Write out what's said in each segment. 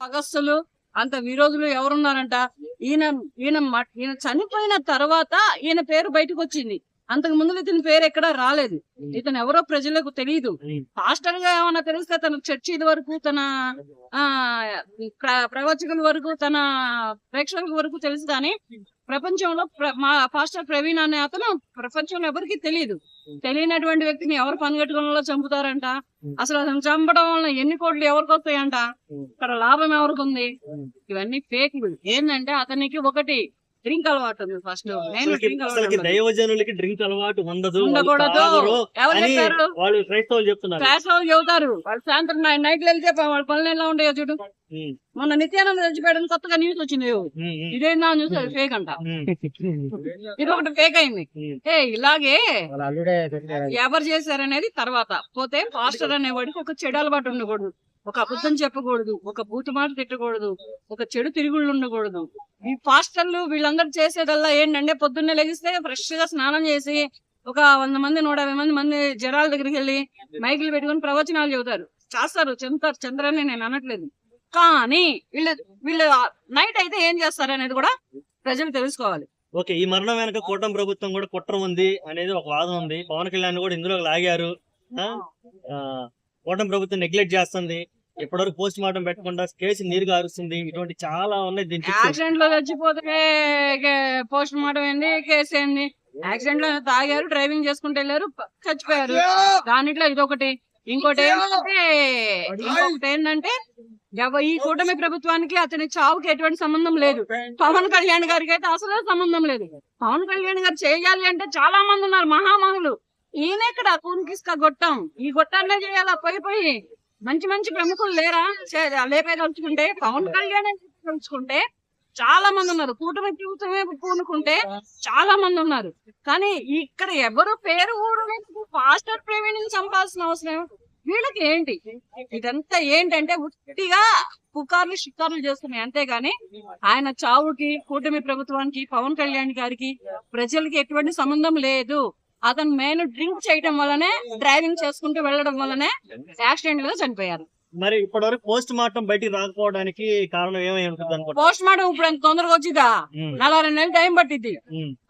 పగస్సులు అంత విరోధులు ఎవరున్నారంట? ఈయన ఈయన మ- ఈయన చనిపోయిన తర్వాత ఈయన పేరు బయటకు వచ్చింది అంతకు ముందు ఇతని పేరు ఎక్కడా రాలేదు. ఇతను ఎవరో ప్రజలకు తెలియదు పాస్టర్గా ఏమన్నా తెలిస్తే తన చర్చి వరకు తన ఆ ప్ర- ప్రవచకుల వరకు తన ప్రేక్షకుల వరకు తెలుసు కానీ ప్రపంచంలో ప్ర- మా పాస్టర్ ప్రవీణ్ అనే అతను ప్రపంచంలో ఎవరికి తెలియదు తెలియనటువంటి వ్యక్తిని ఎవరు పనిగట్టుకున్న చంపుతారంట? అసలు అతను చంపడం వల్ల ఎన్ని కోట్లు ఎవరికి వస్తాయంట? ఇక్కడ లాభం ఎవరికి ఉంది? ఇవన్నీ ఫేక్ ఏంటంటే అతనికి ఒకటి డ్రింక్ అలవాటు ఉంది ఫస్ట్. నేను డ్రింక్. దైవజనులకి డ్రింక్ అలవాటు ఉండదు. ఉండకూడదు. ఎవరు చెప్పారు వాళ్ళు క్రైస్తవులు చెప్తున్నారు. క్లాస్లో చెబుతారు. వాళ్ళు సాయంత్రం నైట్ వెళ్తే వాళ్ళ పనులు ఎలా ఉండేయో చూడు. మొన్న నిత్యానంద చచ్చిపోయడం కొత్తగా న్యూస్ వచ్చింది. ఇదేనా న్యూస్ అది ఫేక్ అంట. ఇది ఒకటి ఫేక్ అయింది. ఏ ఇలాగే ఎవరు చేశారనేది తర్వాత. పోతే పాస్టర్ అనేవాడికి ఒక చెడు అలవాటు ఉండకూడదు. ఒక అబద్ధం చెప్పకూడదు. ఒక బూతు మాట తిట్టకూడదు. ఒక చెడు తిరుగుళ్ళు ఉండకూడదు. ఈ పాస్టర్లు వీళ్ళందరూ చేసేదల్లా ఏంటంటే పొద్దున్నే లెగిస్తే ఫ్రెష్గా స్నానం చేసి ఒక వంద మంది నూట యాభై మంది మంది జనాల దగ్గరికి వెళ్ళి మైకులు పెట్టుకొని ప్రవచనాలు చెబుతారు. చేస్తారు. చెందుతారు చంద్రని నేను అనట్లేదు. కానీ వీళ్ళు వీళ్ళు నైట్ అయితే ఏం చేస్తారు అనేది కూడా ప్రజలు తెలుసుకోవాలి. ఓకే ఈ మరణం వెనక కూటమి ప్రభుత్వం కూడా కుట్ర ఉంది అనేది ఒక వాదన ఉంది. పవన్ కళ్యాణ్ కూడా ఇందులో లాగారు. ఆ? కూటమి ప్రభుత్వం నెగ్లెక్ట్ చేస్తుంది. ఇప్పటివరకు పోస్ట్ మార్టం పెట్టకుండా కేసు నీరు గారుస్తుంది ఇటువంటి చాలా ఉన్నాయి దీని చుట్టూ. యాక్సిడెంట్లో చచ్చిపోతే పోస్ట్ మార్టం ఏంది? కేసు ఏంది? యాక్సిడెంట్లో తాగారు డ్రైవింగ్ చేసుకుంటూ వెళ్ళారు చచ్చిపోయారు. దానిట్లో ఇదొకటి. ఇంకోటి ఏంటంటే ఇంకొకటి ఏంటంటే ఈ కూటమి ప్రభుత్వానికి అతని చావుకి ఎటువంటి సంబంధం లేదు. పవన్ కళ్యాణ్ గారికి అయితే అసలు సంబంధం లేదు. పవన్ కళ్యాణ్ గారు చేయాలి అంటే చాలా మంది ఉన్నారు మహామహులు. ఈయన ఇక్కడ కూనికిస్క గొట్టం. ఈ గొట్టాన్నే చేయాలా? పోయి పోయి. మంచి మంచి ప్రముఖులు లేరా? లేపేదలుచుకుంటే లేపే పవన్ కళ్యాణ్ తలుచుకుంటే చాలా మంది ఉన్నారు. కూటమి ప్రభుత్వమే పూనుకుంటే చాలా మంది ఉన్నారు. కానీ ఇక్కడ ఎవరు పేరు ఊరు పాస్టర్ ప్రవీణ్ చంపాల్సిన అవసరం వీళ్ళకి ఏంటి? ఇదంతా ఏంటంటే ఉట్టిగా పుకార్లు షికార్లు చేస్తున్నాయి. అంతేగాని ఆయన చావుకి కూటమి ప్రభుత్వానికి పవన్ కళ్యాణ్ గారికి ప్రజలకి ఎటువంటి సంబంధం లేదు. అతను మెయిన్ డ్రింక్ చేయడం వల్లనే డ్రైవింగ్ చేసుకుంటూ వెళ్ళడం వల్లనే యాక్సిడెంట్లో చనిపోయారు. మరి ఇప్పటివరకు పోస్ట్ మార్టం బయటికి రాకపోవడానికి కారణం ఏమై ఉంటుంది అనుకుంటా పోస్ట్ మార్టం ఇప్పుడు ఎంత తొందరగా వచ్చిందా? నలభై రెండు నెలలు టైం పట్టింది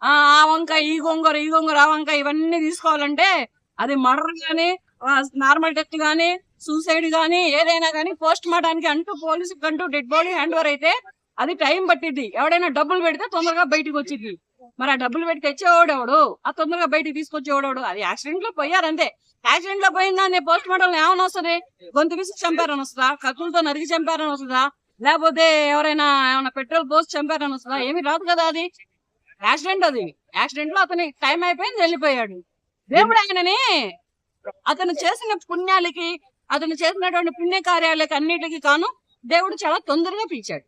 ఆ ఆ వంకాయ ఈ గొంగర ఈ గొంగర ఆ వంకాయ ఇవన్నీ తీసుకోవాలంటే అది మర్డర్ గానీ నార్మల్ డెత్ గానీ సూసైడ్ గానీ ఏదైనా గానీ పోస్ట్ మార్టానికి అంటూ పోలీసు అంటూ డెడ్ బాడీ హ్యాండ్ ఓవర్ అయితే అది టైం పట్టిద్ది. ఎవడైనా డబ్బులు పెడితే తొందరగా బయటికి వచ్చింది మరి ఆ డబ్బులు పెట్టి తెచ్చేవాడెవడు? ఆ తొందరగా బయటికి తీసుకొచ్చేవాడు అది యాక్సిడెంట్లో పోయారంతే యాక్సిడెంట్లో పోయిందా పోస్ట్ మార్టం ఏమైనా వస్తుంది? గొంతు విసి చంపారని వస్తుందా? కత్తులతో నరికి చంపారని వస్తుందా? లేకపోతే ఎవరైనా ఏమైనా పెట్రోల్ పోసి చంపారని వస్తుందా? ఏమి రాదు కదా అది. యాక్సిడెంట్ అది. యాక్సిడెంట్లో అతని టైం అయిపోయింది వెళ్ళిపోయాడు. దేవుడు ఆయనని! అతను చేసిన పుణ్యాలకి అతను చేసినటువంటి పుణ్య కార్యాలకి అన్నిటికీ కాను దేవుడు చాలా తొందరగా పిలిచాడు.